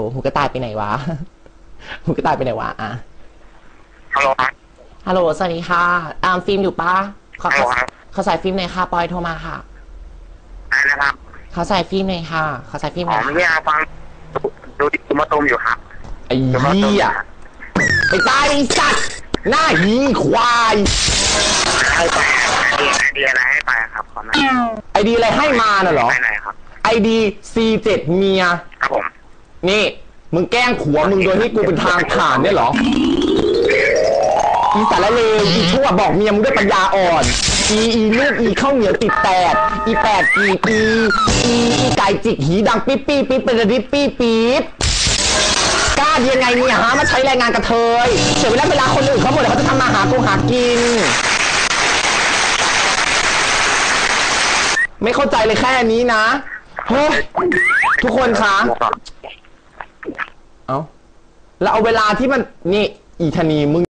โอ้หูกระต่ายไปไหนวะหูกระต่ายไปไหนวะอะฮัลโหลครับฮัลโหลสวัสดีค่ะอามฟิล์มอยู่ปะขอฮัลโหลขอครับขอใส่ฟิล์มหน่อยค่ะปอยโทรมาค่ะอะไรนะครับขอใส่ฟิล์มหน่อยค่ะขอใส่ฟิล์มหอ๋น่ออยไม่ค่ะได้ฟังดูดิดูมาตูมอยู่ครับไอ้ดูมาตูมเหี้อยยู่ครับไปตายไอ้สัตว์หน้าหีควายให้ไปไอเดียไอเดียอะไรให้ไปครับขอหน่อยไอดีอะไรให้มาน่ะเหรอ ไปไหนครับไอดี C7 เมียครับผม นี่ มึงแกล้งขัวมึงโดยที่กูเป็นทางผ่านเนี่ยเหรออีสารเลวอีชั่วบอกเมียมึงด้วยปัญญาอ่อน อีอีลูกอีข้าวเหนียวติดแตดอีแปดอีอีอีอีไก่จิกหีดังปิ๊บปิ๊ปิ๊บเป็นระดิปิ๊ปิ๊บกล้าดียังไงเนี่ยฮะมาใช้แรงงานกระเทยเสียเวลาเวลาคนอื่นเขาหมดเลยเขาจะทำมาหากูหากิน ไม่เข้าใจเลยแค่นี้นะเฮ้ยทุกคนคะ เอาแล้วเอาเวลาที่มัน นี่ อีธนีมึง